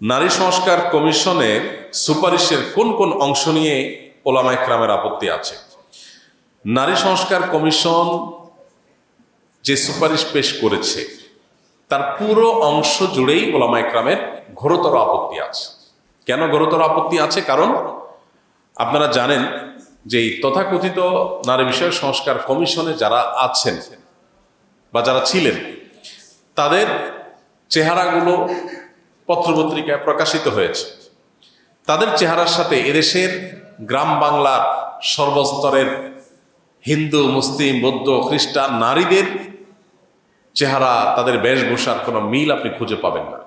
নারী সংস্কার কমিশনের সুপারিশের কোন কোন অংশ নিয়ে ওলামা একরামের আপত্তি আছে? নারী সংস্কার কমিশন যে সুপারিশ পেশ করেছে, তার পুরো অংশ জুড়েই ওলামা একরামের ঘোরতর আপত্তি আছে। কেন ঘোরতর আপত্তি আছে? কারণ আপনারা জানেন যে এই তথাকথিত নারী বিষয়ক সংস্কার কমিশনে যারা আছেন বা যারা ছিলেন, তাদের চেহারাগুলো পত্রপত্রিকায় প্রকাশিত হয়েছে। তাদের চেহারার সাথে এদেশের গ্রাম বাংলার সর্বস্তরের হিন্দু, মুসলিম, বৌদ্ধ, খ্রিস্টান নারীদের চেহারা, তাদের বেশভূষার কোনো মিল আপনি খুঁজে পাবেন না।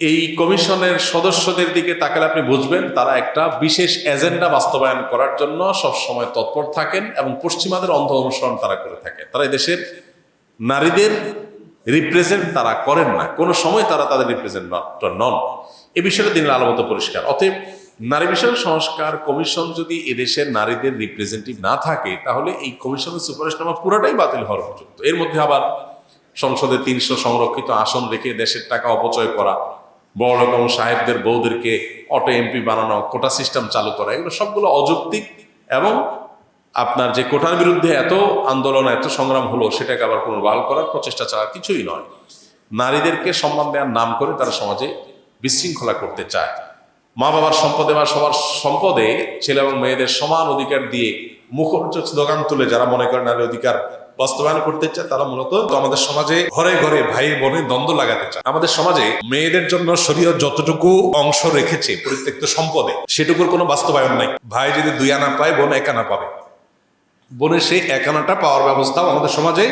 এই কমিশনের সদস্যদের দিকে তাকালে আপনি বুঝবেন, তারা একটা বিশেষ এজেন্ডা বাস্তবায়ন করার জন্য সবসময় তৎপর থাকেন এবং পশ্চিমাদের অন্ধ অনুসরণ তারা করে থাকে। তারা দেশের নারীদের রিপ্রেজেন্ট তারা করেন না। কোনো সময় তারা তাদের রিপ্রেজেন্টেটর নন। এ বিষয়ে দিনের আলোমত পরিষ্কার। অতএব নারী বিষয়ক সংস্কার কমিশন যদি এদেশের নারীদের রিপ্রেজেন্টেটিভ না থাকে, তাহলে এই কমিশনের সুপারিশনামা পুরোটাই বাতিল হওয়ার উপযুক্ত। এর মধ্যে আবার সংসদে তিনশো সংরক্ষিত আসন রেখে দেশের টাকা অপচয় করা, বড় রকম সাহেবদের বউদেরকে অটো এমপি বানানো, কোটা সিস্টেম চালু করা, এগুলো সবগুলো অযৌক্তিক এবং আপনার যে কোটার বিরুদ্ধে এত আন্দোলন, এত সংগ্রাম হলো, সেটাকে আবার কোনো পুনর্বহাল করার প্রচেষ্টা ছাড়া কিছুই নয়। নারীদেরকে সম্মান দেওয়ার নাম করে তারা সমাজে বিশৃঙ্খলা করতে চায়। মা বাবার সম্পদে বা সবার সম্পদে ছেলে এবং মেয়েদের সমান অধিকার দিয়ে মুখরোচক স্লোগান তুলে যারা মনে করেন নারী অধিকার বাস্তবায়ন করতে চায়, তারা মূলত আমাদের সমাজে ঘরে ঘরে ভাই বোনে দ্বন্দ্ব লাগাতে চায়। আমাদের সমাজে মেয়েদের জন্য শরীয়ত যতটুকু অংশ রেখেছে, পরিত্যক্ত সম্পদে, সেটুকুর কোনো বাস্তবায়ন নাই। ভাই যদি দুই আনা পায়, বোন এক আনা পাবে। বোনের সেই এক আনাটা পাওয়ার ব্যবস্থাও আমাদের সমাজে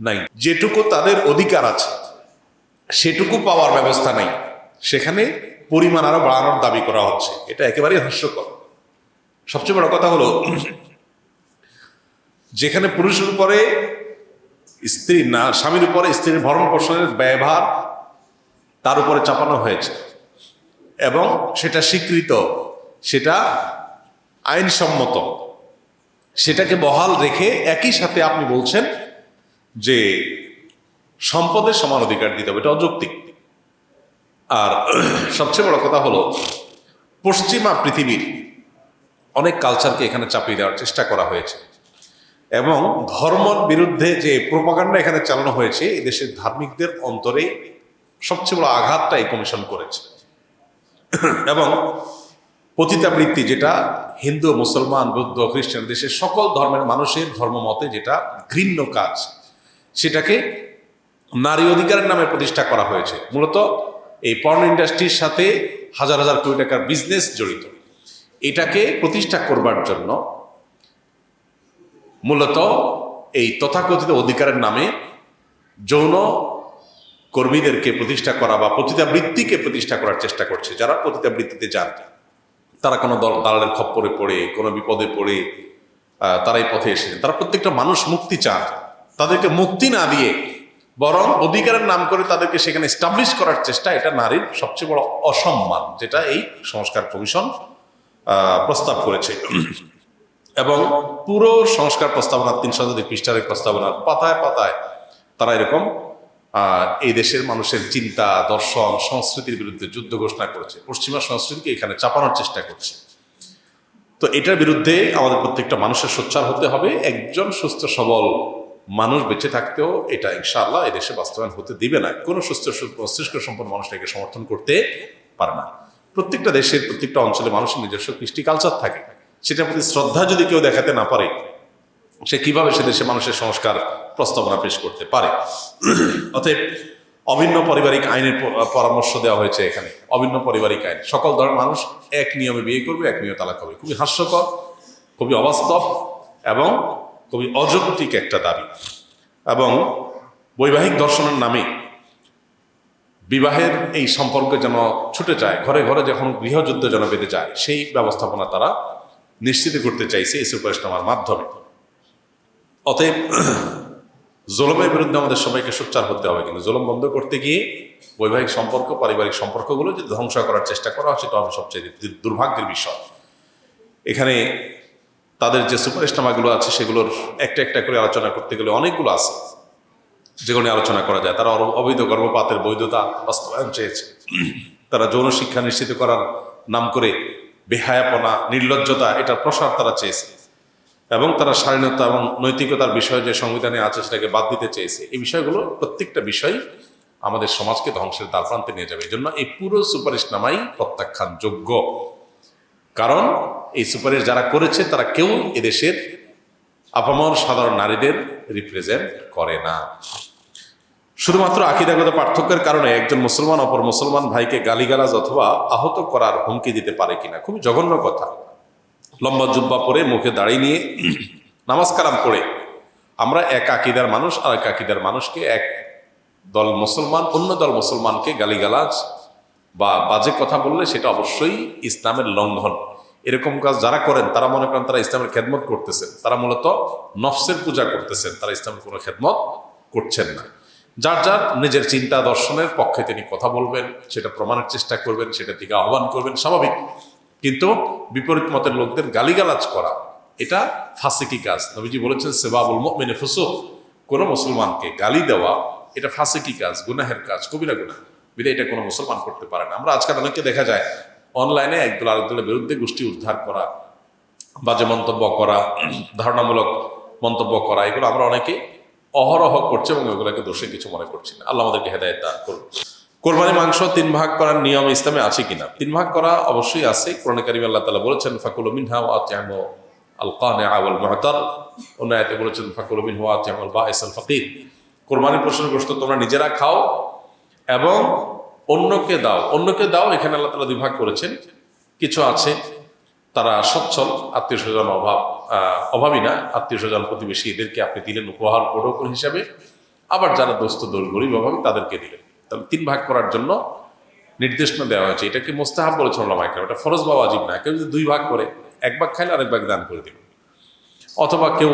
নাই। যেটুকু তাদের অধিকার আছে, সেটুকু পাওয়ার ব্যবস্থা নাই। সেখানে পরিমাণ আরও বাড়ানোর দাবি করা হচ্ছে। এটা একেবারেই হাস্যকর। সবচেয়ে বড় কথা হলো, যেখানে পুরুষের উপরে স্ত্রী না, স্বামীর উপরে স্ত্রীর ভরণ পোষণের ব্যয়ভার তার উপরে চাপানো হয়েছে এবং সেটা স্বীকৃত, সেটা আইনসম্মত। সেটাকে বহাল রেখে একই সাথে আপনি বলছেন যে সম্পদের সমান অধিকার দিতে হবে, এটা অযৌক্তিক। আর সবচেয়ে বড় কথা হলো, পশ্চিমা পৃথিবীর অনেক কালচারকে এখানে চাপিয়ে দেওয়ার চেষ্টা করা হয়েছে এবং ধর্মর বিরুদ্ধে যে প্রোপাগান্ডা এখানে চালানো হয়েছে, এই দেশের ধার্মিকদের অন্তরে সবচেয়ে বড় আঘাতটা এই কমিশন করেছে। এবং পতিতাবৃত্তি যেটা হিন্দু, মুসলমান, বৌদ্ধ, খ্রিস্টান দেশের সকল ধর্মের মানুষের ধর্মমতে যেটা ঘৃণ্য কাজ, সেটাকে নারী অধিকারের নামে প্রতিষ্ঠা করা হয়েছে। মূলত এই পর্ন ইন্ডাস্ট্রির সাথে হাজার হাজার কোটি টাকার বিজনেস জড়িত। এটাকে প্রতিষ্ঠা করবার জন্য মূলত এই তথাকথিত অধিকারের নামে যৌন কর্মীদেরকে প্রতিষ্ঠা করা বা পতিতাবৃত্তিকে প্রতিষ্ঠা করার চেষ্টা করছে, যারা পতিতাবৃত্তিতে যান। তারা কোনো দল, দালালের খপ্পরে পড়ে, কোনো বিপদে পড়ে তারা এই পথে এসেছেন তারা প্রত্যেকটা মানুষ মুক্তি চান। তাদেরকে মুক্তি না দিয়ে বরং অধিকারের নাম করে তাদেরকে সেখানে এস্টাবলিশ করার চেষ্টা, এটা নারীর সবচেয়ে বড় অসম্মান, যেটা এই সংস্কার কমিশন প্রস্তাব করেছে। এবং পুরো সংস্কার প্রস্তাবনার তিন শতাধিক পৃষ্ঠার এই প্রস্তাবনার পাতায় পাতায় তারা এরকম এই দেশের মানুষের চিন্তা, দর্শন, সংস্কৃতির বিরুদ্ধে যুদ্ধ ঘোষণা করেছে। পশ্চিমা সংস্কৃতিকে এখানে চাপানোর চেষ্টা করছে। তো এটার বিরুদ্ধে আমাদের প্রত্যেকটা মানুষের সোচ্চার হতে হবে। একজন সুস্থ, সবল মানুষ বেঁচে থাকতেও এটা ইনশাআল্লাহ এদেশে বাস্তবায়ন হতে দিবে না। কোনো সুস্থ মস্তিষ্ক সম্পন্ন মানুষটাকে সমর্থন করতে পারে না। প্রত্যেকটা দেশের, প্রত্যেকটা অঞ্চলে মানুষের নিজস্ব কৃষ্টি কালচার থাকে। সেটার প্রতি শ্রদ্ধা যদি কেউ দেখাতে না পারে সে কীভাবে সে দেশে মানুষের সংস্কার প্রস্তাবনা পেশ করতে পারে? অতএব অভিন্ন পারিবারিক আইনের পরামর্শ দেওয়া হয়েছে এখানে। অভিন্ন পারিবারিক আইন। সকল ধরনের মানুষ এক নিয়মে বিয়ে করবে, এক নিয়মে তালাক হবে। খুবই হাস্যকর, খুবই অবাস্তব এবং খুবই অযৌক্তিক একটা দাবি। এবং বৈবাহিক দর্শনের নামে বিবাহের এই সম্পর্ক যেন ছুটে যায়, ঘরে ঘরে যখন গৃহযুদ্ধ যেন বেঁধে যায়, সেই ব্যবস্থাপনা তারা নিশ্চিত করতে চাইছে এই সুপারিশনামার মাধ্যমে। অতএব জোলমের বিরুদ্ধে আমাদের সবাইকে সোচ্চার হতে হবে, কিন্তু জোলম বন্ধ করতে গিয়ে বৈবাহিক সম্পর্ক, পারিবারিক সম্পর্কগুলো যে ধ্বংস করার চেষ্টা করা হয় সেটা হবে সবচেয়ে দুর্ভাগ্যের বিষয়। এখানে তাদের যে সুপারিশনামাগুলো আছে, সেগুলোর একটা একটা করে আলোচনা করতে গেলে অনেকগুলো আছে, যেগুলো আলোচনা করা যায়। তারা অবৈধ গর্ভপাতের বৈধতা বাস্তবায়ন চেয়েছে। তারা যৌন শিক্ষা নিশ্চিত করার নাম করে বেহায়াপনা, নির্লজ্জতা, এটার প্রসার তারা চেয়েছে। এবং তারা স্বাধীনতা এবং নৈতিকতার বিষয় যে সংবিধানে আছে সেটাকে বাদ দিতে চেয়েছে, এই বিষয়গুলো প্রত্যেকটা বিষয় আমাদের সমাজকে ধ্বংসের দ্বারপ্রান্তে নিয়ে যাবে। এই জন্য এই পুরো সুপারিশনামাই প্রত্যাখ্যান যোগ্য কারণ এই সুপারিশ যারা করেছে, তারা কেউ এদেশের আপামর সাধারণ নারীদের রিপ্রেজেন্ট করে না। শুধুমাত্র আকিদাগত পার্থক্যের কারণে একজন মুসলমান অপর মুসলমান ভাইকে গালিগালাজ অথবা আহত করার হুমকি দিতে পারে কিনা, খুবই জঘন্য কথা। লম্বা জুব্বা পরে মুখে দাড়ি নিয়ে নামাজ কালাম আমরা এক আকিদার মানুষ, আর এক আকিদার মানুষকে এক দল মুসলমান, অন্য দল মুসলমানকে গালিগালাজ বা বাজে কথা বললে সেটা অবশ্যই ইসলামের লঙ্ঘন। এরকম কাজ যারা করেন, তারা মনে করেন তারা ইসলামের খেদমত করতেছেন। তারা মূলত নফসের পূজা করতেছেন, তারা ইসলামের কোনো খেদমত করছেন না। যার যার নিজের চিন্তা দর্শনের পক্ষে তিনি কথা বলবেন, সেটা প্রমাণের চেষ্টা করবেন সেটা দিকে আহ্বান করবেন, স্বাভাবিক। কিন্তু বিপরীত মতের লোকদের গালিগালাজ করা, এটা ফাঁসিকি কাজ। নবীজি বলেছেন, সেবাবুল মেনে ফুসুক। কোনো মুসলমানকে গালি দেওয়া, এটা ফাঁসিকি কাজ, গুনাহের কাজ, কবিরা গুনাহ। বিধে এটা কোনো মুসলমান করতে পারে না। আমরা আজকাল অনেককে দেখা যায়, অনলাইনে একদল আরেক দলের বিরুদ্ধে গোষ্ঠী উদ্ধার করা, বাজে মন্তব্য করা, ধারণামূলক মন্তব্য করা, এগুলো আমরা অনেকে অহরহ করছে এবং এগুলোকে দোষে কিছু মনে করছি না। আল্লাহ আমাদেরকে হেদায়ত দান করুন। কোরবানি মাংস তিন ভাগ করার নিয়ম ইসলামে আছে কিনা? তিন ভাগ করা অবশ্যই আছে। কোরআন কারিম আল্লাহ তালা বলেছেন ফাকুল মিনহা আতিয়ামু আল কানে আওয়াল মুহতার অন্য আয়াতে বলেছেন ফাকুল মিন হুয়া আতিয়ামুল বাঈস আল ফাকির কোরবানির পশুর গোশত তোমরা নিজেরা খাও এবং অন্যকে দাও। অন্যকে দাও এখানে আল্লাহ তালা দুই ভাগ করেছেন। কিছু আছে তারা সচ্ছল আত্মীয় স্বজন অভাব আহ, অভাবী না। আত্মীয় স্বজন প্রতিবেশী এদেরকে আপনি দিলেন উপহার প্রোটোকল হিসাবে। আবার যারা দোস্ত দোল গরিব অভাবী তাদেরকে দিলেন। তাহলে তিন ভাগ করার জন্য নির্দেশনা দেওয়া হয়েছে। এটাকে মোস্তাহাব বলেছেন ওলামাইকার এটা ফরজ বা ওয়াজিব না। কেউ যদি দুই ভাগ করে, এক ভাগ খাইলে আরেক ভাগ দান করে দিল। অথবা কেউ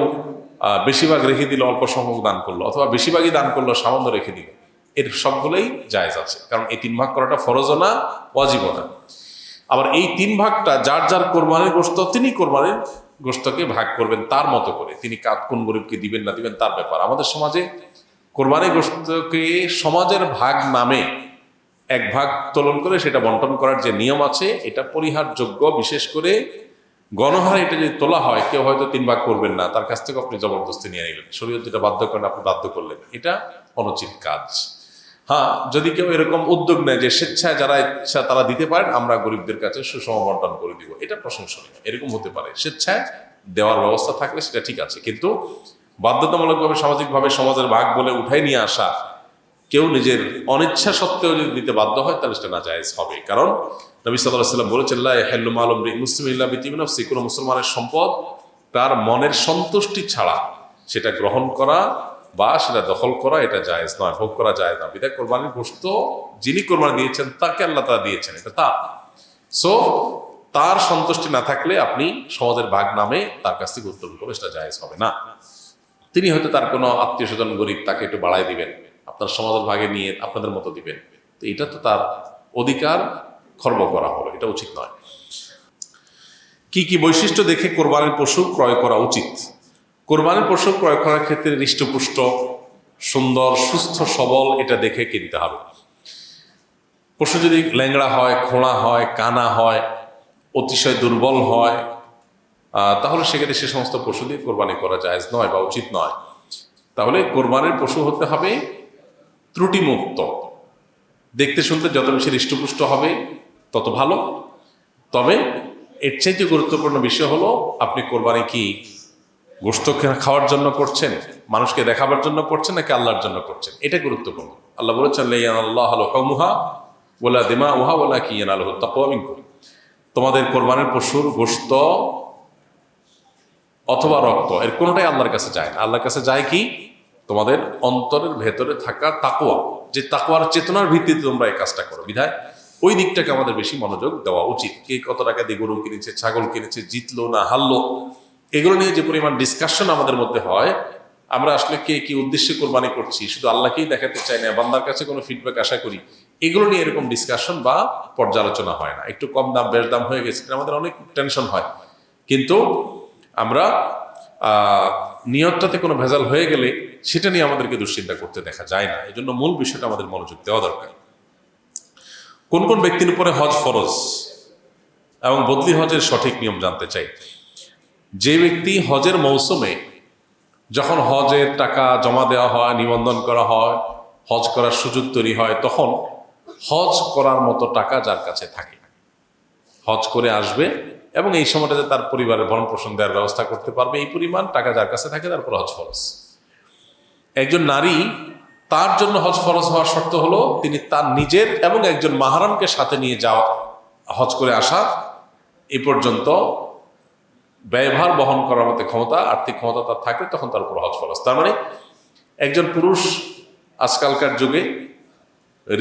বেশিরভাগ রেখে দিল, অল্প সংখ্যক দান করল, অথবা বেশিরভাগই দান করল, সামান্য রেখে দিল। এর সবগুলোই জায়েজ আছে। কারণ এই তিন ভাগ করাটা ফরজও না, ওয়াজিবও না। আবার এই তিন ভাগটা যার যার কোরবানির গোস্ত তিনি কোরবানির গোস্তকে ভাগ করবেন তার মতো করে। তিনি কাত কোন গরিবকে দিবেন না দিবেন তার ব্যাপার। আমাদের সমাজে কোরবানি গোস্তকে সমাজের ভাগ নামে এক ভাগ তোলন করে সেটা বন্টন করার যে নিয়ম আছে, এটা পরিহারযোগ্য, বিশেষ করে গণহারে এটা যদি তোলা হয়, কেউ হয়তো তিন ভাগ করবেন না, তার কাছ থেকে আপনি জবরদস্তি নিয়ে নিলেন। শরীর যেটা বাধ্য করেন, আপনি বাধ্য করলেন। এটা অনুচিত কাজ। হ্যাঁ যদি কেউ এরকম উদ্যোগ নেয় যে স্বেচ্ছায় যারা ইচ্ছা তারা দিতে পারেন, আমরা গরিবদের কাছে সুষম বন্টন করে দিব। এটা প্রশংসনীয়। এরকম হতে পারে। স্বেচ্ছায় দেওয়ার ব্যবস্থা থাকলে সেটা ঠিক আছে। কিন্তু বাধ্যতামূলকভাবে সামাজিকভাবে সমাজের ভাগ বলে উঠাই নিয়ে আসা, কেউ নিজের অনিচ্ছা সত্ত্বেও যদি দিতে বাধ্য হয়, তাহলে সেটা না জায়েজ হবে। কারণ নবী সাল্লাহ সাল্লাম বলেছেন হেল্লুম আলম মুসলিম ইল্লা বিতিমিনফসি কোনো মুসলমানের সম্পদ তার মনের সন্তুষ্টি ছাড়া সেটা গ্রহণ করা বা সেটা দখল করা, এটা জায়েজ নয়, ভোগ করা যায় না বিদায় কোরবানির গোস্ত যিনি কোরবানি দিয়েছেন, তাকে আল্লাহ তারা দিয়েছেন, এটা তা সো, তার সন্তুষ্টি না থাকলে আপনি সমাজের ভাগ নামে তার কাছ থেকে উত্তোলন করবে সেটা জায়েজ হবে না। তিনি হয়তো তার কোনো আত্মীয় স্বজন গরিব তাকে একটু বাড়াই দিবেন, আপনার সমাজের ভাগে নিয়ে আপনাদের মতো দিবেন। তো এটা তো তার অধিকার খর্ব করা হলো, এটা উচিত নয়। কি কি বৈশিষ্ট্য দেখে কোরবানির পশু ক্রয় করা উচিত? কোরবানির পশু ক্রয় করার ক্ষেত্রে হৃষ্টপুষ্ট, সুন্দর, সুস্থ, সবল এটা দেখে কিনতে হবে। পশু যদি ল্যাংড়া হয়, খোঁড়া হয়, কানা হয়, অতিশয় দুর্বল হয় তাহলে সেক্ষেত্রে সে সমস্ত পশু দিয়ে কোরবানি করা যায় নয় বা উচিত নয়। তাহলে কোরবানির পশু হতে হবে ত্রুটিমুক্ত। দেখতে শুনতে যত বেশি হৃষ্টপুষ্ট হবে, তত ভালো। তবে এর চাইতে গুরুত্বপূর্ণ বিষয় হলো, আপনি কোরবানি কি গোস্ত খাওয়ার জন্য করছেন, মানুষকে দেখাবার জন্য করছেন, নাকি আল্লাহর জন্য করছেন? এটা গুরুত্বপূর্ণ। আল্লাহ বলেছেন আল্লাহ আলো হমুহা ওলা দিমা উহা ওলা কি আলহ তাকুয়ামিনকুম তোমাদের কোরবানির পশুর গোস্ত অথবা রক্ত, এর কোনোটাই আল্লাহর কাছে যায় না। আল্লাহর কাছে যায় কি? তোমাদের অন্তরের ভেতরে থাকা তাকুয়া যে তাকুয়ার চেতনার ভিত্তিতে তোমরা এই কাজটা করো। বিধায় ওই দিকটাকে আমাদের বেশি মনোযোগ দেওয়া উচিত। কে কত টাকা দিয়ে গরু কিনেছে, ছাগল কিনেছে, জিতলো না হারলো, এগুলো নিয়ে যে পরিমাণ ডিসকাশন আমাদের মধ্যে হয়, আমরা আসলে কে কি উদ্দেশ্যে কোরবানি করছি, শুধু আল্লাহকেই দেখাতে চাই না, বান্দার কাছে কোনো ফিডব্যাক আশা করি, এগুলো নিয়ে এরকম ডিসকাশন বা পর্যালোচনা হয় না। একটু কম দাম, বেশ দাম হয়ে গেছে আমাদের অনেক টেনশন হয়। কিন্তু আমরা নিয়তটাতে কোনো ভেজাল হয়ে গেলে সেটা নিয়ে আমাদেরকে দুশ্চিন্তা করতে দেখা যায় না। এই জন্য মূল বিষয়টা আমাদের মনোযোগ দেওয়া দরকার। কোন কোন ব্যক্তির উপরে হজ ফরজ এবং বদলি হজের সঠিক নিয়ম জানতে চাই? যে ব্যক্তি হজের মৌসুমে যখন হজের টাকা জমা দেওয়া হয়, নিবন্ধন করা হয়, হজ করার সুযোগ তৈরি হয়, তখন হজ করার মতো টাকা যার কাছে থাকে। হজ করে আসবে এবং এই সময়টাতে তার পরিবারের ভরণ পোষণ দেওয়ার ব্যবস্থা করতে পারবে। এই পরিমাণ টাকা যার কাছে থাকে তারপর হজ ফরজ। একজন নারী তার জন্য হজ ফরজ হওয়ার শর্ত হলো তিনি তার নিজের এবং একজন মাহারামকে সাথে নিয়ে যাওয়া, হজ করে আসা। এ পর্যন্ত ব্যয়ভার বহন করার মতো ক্ষমতা, আর্থিক ক্ষমতা তার থাকলে তখন তার উপর হজ ফরজ। তার মানে একজন পুরুষ আজকালকার যুগে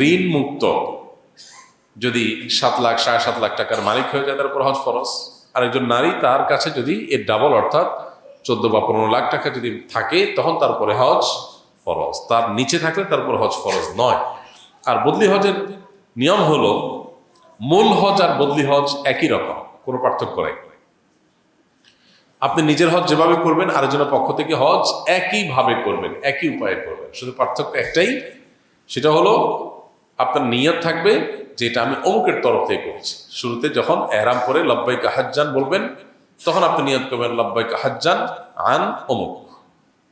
ঋণ মুক্ত যদি সাত লাখ, সাড়ে সাত লাখ টাকার মালিক হয়ে যায়, তার উপর হজ ফরজ। আর একজন নারী তার কাছে যদি এর ডাবল অর্থাৎ চোদ্দ বা পনেরো লাখ টাকা যদি থাকে, তখন তার উপরে হজ ফরজ। তার নিচে থাকলে তার উপর হজ ফরজ নয়। আর বদলি হজের নিয়ম হলো, মূল হজ আর বদলি হজ একই রকম। কোনো পার্থক্য নাই। আপনি নিজের হজ যেভাবে করবেন, আরেকজনের পক্ষ থেকে হজ একইভাবে করবেন, একই উপায়ে করবেন। শুধু পার্থক্য একটাই, সেটা হলো আপনার নিয়ত থাকবে যে এটা আমি অমুকের তরফ থেকে করেছি। শুরুতে যখন এহরাম করে লব্বাই কাহাজ্জান বলবেন, তখন আপনি নিয়ত করবেন লব্বাই কাহাজ্জান আন অমুক।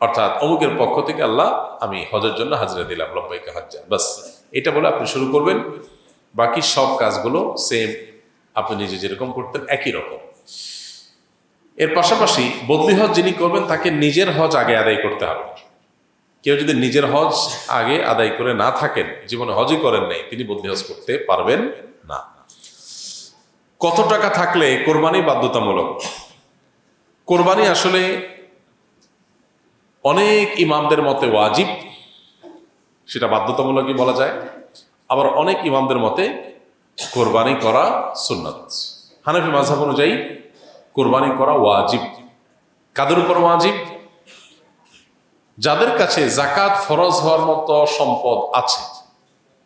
অর্থাৎ অমুকের পক্ষ থেকে আল্লাহ আমি হজের জন্য হাজিরা দিলাম লব্বাই কাহাজ্জান বাস, এটা বলে আপনি শুরু করবেন। বাকি সব কাজগুলো সেম আপনি নিজে যেরকম করতেন একই রকম। এর পাশাপাশি বদলি হজ যিনি করবেন, তাকে নিজের হজ আগে আদায় করতে হবে। কেউ যদি নিজের হজ আগে আদায় করে না থাকেন, জীবনে হজই করেন নাই, তিনি বদলি হজ করতে পারবেন না। কত টাকা থাকলে কোরবানি বাধ্যতামূলক? কোরবানি আসলে অনেক ইমামদের মতে ওয়াজিব, সেটা বাধ্যতামূলকই বলা যায়। আবার অনেক ইমামদের মতে কোরবানি করা সুন্নাত। হানাফি মাঝহাব অনুযায়ী কোরবানি করা ওয়াজিব। কাদের উপর ওয়াজিব? যাদের কাছে জাকাত ফরজ হওয়ার মতো সম্পদ আছে,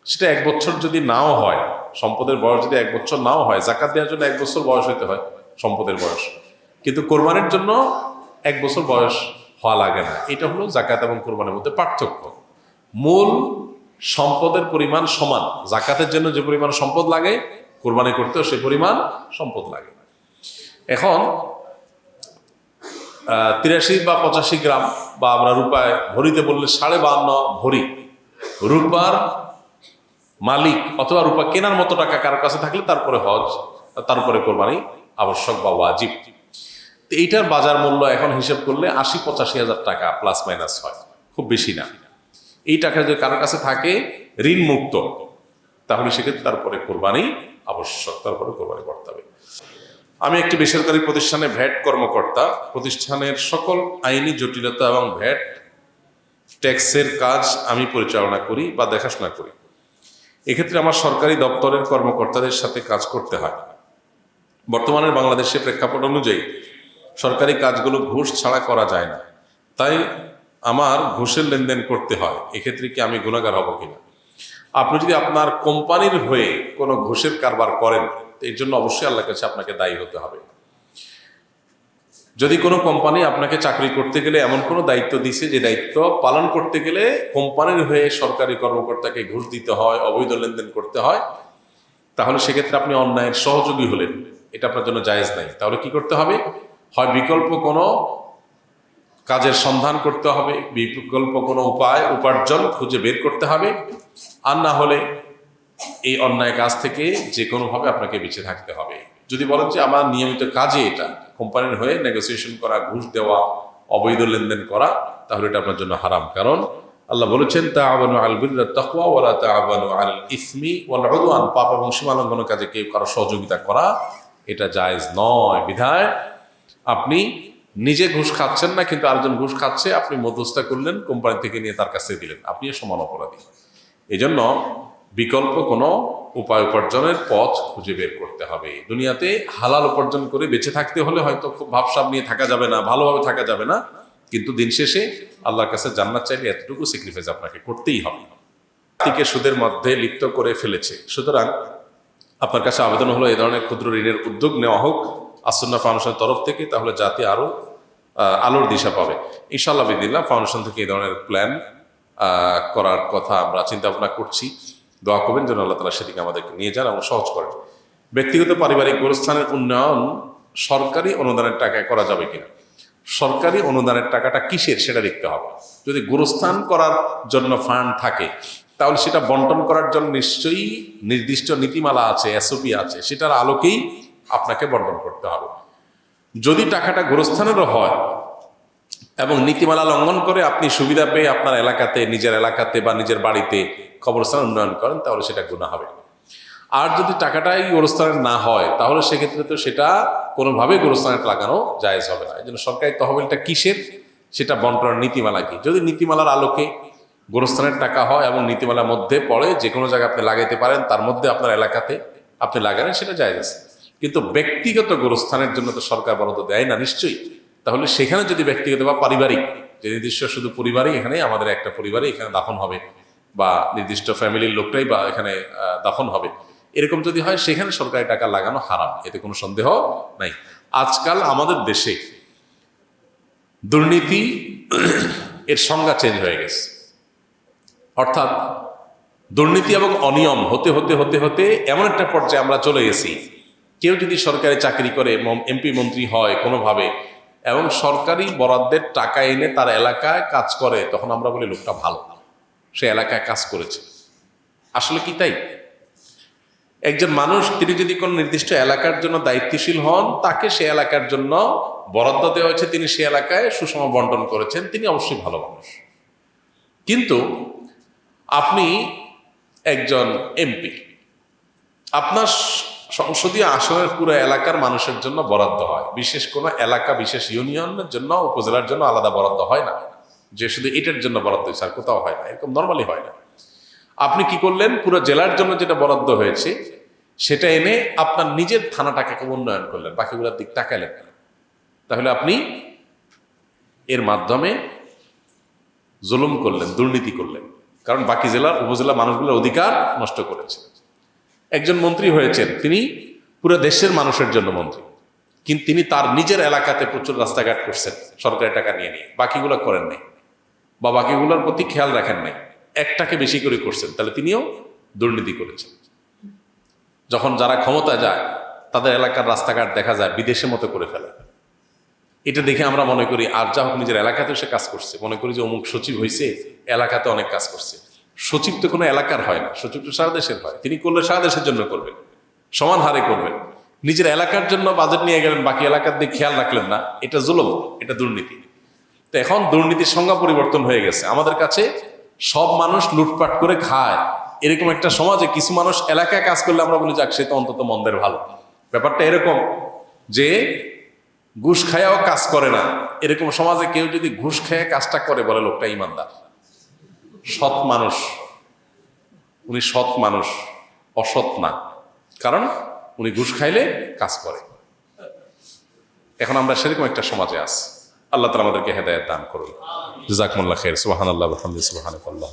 সেটা এক বছর যদি নাও হয়, সম্পদের বয়স যদি এক বছর নাও হয় জাকাত দেওয়ার জন্য এক বছর বয়স হতে হয় সম্পদের বয়স। কিন্তু কোরবানির জন্য এক বছর বয়স হওয়া লাগে না। এটা হলো জাকাত এবং কোরবানির মধ্যে পার্থক্য। মূল সম্পদের পরিমাণ সমান। জাকাতের জন্য যে পরিমাণ সম্পদ লাগে, কোরবানি করতেও সে পরিমাণ সম্পদ লাগে। এখন তিরাশি বা পঁচাশি গ্রাম বা আমরা রূপায় ভরিতে বললে সাড়ে বান্ন ভরি। রূপার মালিক অথবা রূপা কেনার মতো টাকা কারোর কাছে থাকলে তারপরে হজ, তারপরে কোরবানি আবশ্যক বা ওয়াজিব। তো এইটার বাজার মূল্য এখন হিসেব করলে আশি, পঁচাশি হাজার টাকা প্লাস মাইনাস হয়। খুব বেশি না। এই টাকা যদি কারোর কাছে থাকে ঋণ মুক্ত তাহলে সেক্ষেত্রে তারপরে কোরবানি আবশ্যক, তারপরে কোরবানি করতে হবে আমি একটি বেসরকারি প্রতিষ্ঠানে ভ্যাট কর্মকর্তা। প্রতিষ্ঠানের সকল আইনি জটিলতা এবং ভ্যাট ট্যাক্সের কাজ আমি পরিচালনা করি বা দেখাশোনা করি। এক্ষেত্রে আমার সরকারি দপ্তরের কর্মকর্তাদের সাথে কাজ করতে হয়। বর্তমানের বাংলাদেশের প্রেক্ষাপট অনুযায়ী সরকারি কাজগুলো ঘুষ ছাড়া করা যায় না। তাই আমার ঘুষের লেনদেন করতে হয়। এক্ষেত্রে কি আমি গুণাগার হব কিনা? আপনি যদি আপনার কোম্পানির হয়ে কোনো ঘুষের কারবার করেন এর জন্য অবশ্যই আল্লাহর কাছে আপনাকে দায়ী হতে হবে। যদি কোনো কোম্পানি আপনাকে চাকরি করতে গেলে এমন কোনো দায়িত্ব দিছে যে দায়িত্ব পালন করতে গেলে কোম্পানির হয়ে সরকারি কর্মকর্তাকে ঘুষ দিতে হয়, অবৈধ লেনদেন করতে হয়, তাহলে সেক্ষেত্রে আপনি অন্যায়ের সহযোগী হলেন। এটা আপনার জন্য জায়েজ নাই। তাহলে কি করতে হবে? হয় বিকল্প কোনো কাজের সন্ধান করতে হবে, বিকল্প কোনো উপায়, উপার্জন খুঁজে বের করতে হবে। আর না হলে এই অন্যায় কাজ থেকে যে কোনোভাবে আপনাকে বেঁচে থাকতে হবে। যদি বলেন যে আমার নিয়মিত কাজে এটা, কোম্পানির হয়ে নেগোসিয়েশন করা, ঘুষ দেওয়া, অবৈধ লেনদেন করা, তাহলে এটা আপনার জন্য হারাম। কারণ আল্লাহ বলেছেন তা আবানু আল বিল্লা তাকওয়া ওয়ালা তা আবানু আল ইসমি ওয়াল উদওয়ান। পাপ এবং সীমালঙ্ঘন কাজে কেউ কারও সহযোগিতা করা, এটা জায়েজ নয়। বিধায় আপনি নিজে ঘুষ খাচ্ছেন না, কিন্তু আরেকজন ঘুষ খাচ্ছে, আপনি মধ্যস্থা করলেন, কোম্পানি থেকে নিয়ে তার কাছে দিলেন। আপনি সমান অপরাধী। এই জন্য বিকল্প কোনো উপায় উপার্জনের পথ খুঁজে বের করতে হবে। দুনিয়াতে হালাল উপার্জন করে বেঁচে থাকতে হলে হয়তো খুব ভাবসাব নিয়ে থাকা যাবে না, ভালোভাবে থাকা যাবে না। কিন্তু দিন শেষে আল্লাহর কাছে জান্নাত চাইলে এতটুকু স্যাক্রিফাইস আপনাকে করতেই হবে। জাতিকে সুদের মধ্যে লিপ্ত করে ফেলেছে। সুতরাং আপনার কাছে আবেদন হলো এই ধরনের ক্ষুদ্র ঋণের উদ্যোগ নেওয়া হোক। আসন্না ফাউন্ডেশনের তরফ থেকে তাহলে জাতি আরও আলোর দিশা পাবে। ইনশাল্লাহ বিদিল্লাহ ফাউন্ডেশন থেকে এই ধরনের প্ল্যান করার কথা আমরা চিন্তা ভাবনা করছি। দোয়া করবেন যেন আল্লাহ তালা সেদিকে আমাদেরকে নিয়ে যান এবং সহজ করেন। ব্যক্তিগত পারিবারিক গোরস্থানের উন্নয়ন সরকারি অনুদানের টাকায় করা যাবে কিনা? সরকারি অনুদানের টাকাটা কিসের সেটা দেখতে হবে। যদি গোরস্থান করার জন্য ফান্ড থাকে, তাহলে সেটা বন্টন করার জন্য নিশ্চয়ই নির্দিষ্ট নীতিমালা আছে, এসওপি আছে, সেটার আলোকেই আপনাকে বন্টন করতে হবে। যদি টাকাটা গোরস্থানেরও হয় এবং নীতিমালা লঙ্ঘন করে আপনি সুবিধা পেয়ে আপনার এলাকাতে, নিজের এলাকাতে বা নিজের বাড়িতে কবরস্থান উন্নয়ন করেন, তাহলে সেটা গুণা হবে। আর যদি টাকাটাই গোরস্থানের না হয়, তাহলে সেক্ষেত্রে তো সেটা কোনোভাবেই গোরস্থানে লাগানো জায়েজ হবে না। এই জন্য সরকারি তহবিলটা কিসের? সেটা বন্টনের নীতিমালা কি? যদি নীতিমালার আলোকে গোরস্থানের টাকা হয় এবং নীতিমালার মধ্যে পড়ে যে কোনো জায়গায় আপনি লাগাইতে পারেন, তার মধ্যে আপনার এলাকাতে আপনি লাগালেন, সেটা জায়েজ আছে। কিন্তু ব্যক্তিগত গোরস্থানের জন্য তো সরকার বরাদ্দ দেয় না নিশ্চয়ই। তাহলে সেখানে যদি ব্যক্তিগত বা পারিবারিক, যে নির্দিষ্ট শুধু পরিবারই এখানে আমাদের একটা পরিবারে এখানে দাফন হবে। বা নির্দিষ্ট ফ্যামিলির লোকটাই বা এখানে দাফন হবে। এরকম যদি হয়, সেখানে সরকারি টাকা লাগানো হারাম। এতে কোনো সন্দেহ নাই। আজকাল আমাদের দেশে দুর্নীতি এর সংজ্ঞা চেঞ্জ হয়ে গেছে। অর্থাৎ দুর্নীতি এবং অনিয়ম হতে হতে হতে হতে এমন একটা পর্যায়ে আমরা চলে গেছি। কেউ যদি সরকারি চাকরি করে এমপি মন্ত্রী হয় কোনোভাবে এবং সরকারি বরাদ্দের টাকা এনে তার এলাকায় কাজ করে, তখন আমরা বলি লোকটা ভালো সে এলাকায় কাজ করেছে। আসলে কি তাই? একজন মানুষ, তিনি যদি কোনো নির্দিষ্ট এলাকার জন্য দায়িত্বশীল হন, তাকে সে এলাকার জন্য বরাদ্দ দেওয়া হয়েছে, তিনি সে এলাকায় সুষম বন্টন করেছেন, তিনি অবশ্যই ভালো মানুষ। কিন্তু আপনি একজন এমপি, আপনার সংসদীয় আসনের পুরো এলাকার মানুষের জন্য বরাদ্দ হয়। বিশেষ কোনো এলাকা, বিশেষ ইউনিয়নের জন্য, উপজেলার জন্য আলাদা বরাদ্দ হয় না। যে শুধু এটার জন্য বরাদ্দ হয়েছে, আর কোথাও হয় না, এরকম নর্মালি হয় না। আপনি কি করলেন? পুরো জেলার জন্য যেটা বরাদ্দ হয়েছে, সেটা এনে আপনার নিজের থানাটাকে উন্নয়ন করলেন, বাকিগুলোর দিক তাকালেন। তাহলে আপনি এর মাধ্যমে জুলুম করলেন, দুর্নীতি করলেন, কারণ বাকি জেলার উপজেলা মানুষগুলোর অধিকার নষ্ট করেছে। একজন মন্ত্রী হয়েছেন, তিনি পুরো দেশের মানুষের জন্য মন্ত্রী, কিন্তু তিনি তার নিজের এলাকাতে প্রচুর রাস্তাঘাট করছেন সরকারি টাকা নিয়ে নিয়ে, বাকিগুলো করেন নাই। বা বাকিগুলোর প্রতি খেয়াল রাখেন নাই। একটাকে বেশি করে করছেন, তাহলে তিনিও দুর্নীতি করেছেন। যখন যারা ক্ষমতা যায়, তাদের এলাকার রাস্তাঘাট দেখা যায়, বিদেশের মতো করে ফেলে। এটা দেখে আমরা মনে করি, আর যা হোক নিজের এলাকাতেও সে কাজ করছে। মনে করি যে অমুক সচিব হয়েছে এলাকাতে অনেক কাজ করছে। সচিব তো কোনো এলাকার হয় না, সচিব তো সারা দেশের হয়। তিনি করলে সারা দেশের জন্য করবেন, সমান হারে করবেন। নিজের এলাকার জন্য বাজেট নিয়ে গেলেন, বাকি এলাকার দিকে খেয়াল রাখলেন না, এটা জুলুম, এটা দুর্নীতি। তো এখন দুর্নীতির সংজ্ঞা পরিবর্তন হয়ে গেছে। আমাদের কাছে সব মানুষ লুটপাট করে খায়। এরকম একটা সমাজে কিছু মানুষ এলাকায় কাজ করলে আমরা বলি, যাক, সে তো অন্তত মন্দের ভালো। ব্যাপারটা এরকম যে ঘুষ খায়াও কাজ করে না। এরকম সমাজে কেউ যদি ঘুষ খেয়ে কাজটা করে বলে, লোকটা ইমানদার। সৎ মানুষ, উনি সৎ মানুষ, অসৎ না। কারণ উনি ঘুষ খাইলে কাজ করে। এখন আমরা সেরকম একটা সমাজে আছি। আল্লাহ তালা আমাদেরকে হেদায়ত দান করুন। জাকমুল্লাহ খের সুবাহান আল্লাহ সুবাহান আল্লাহ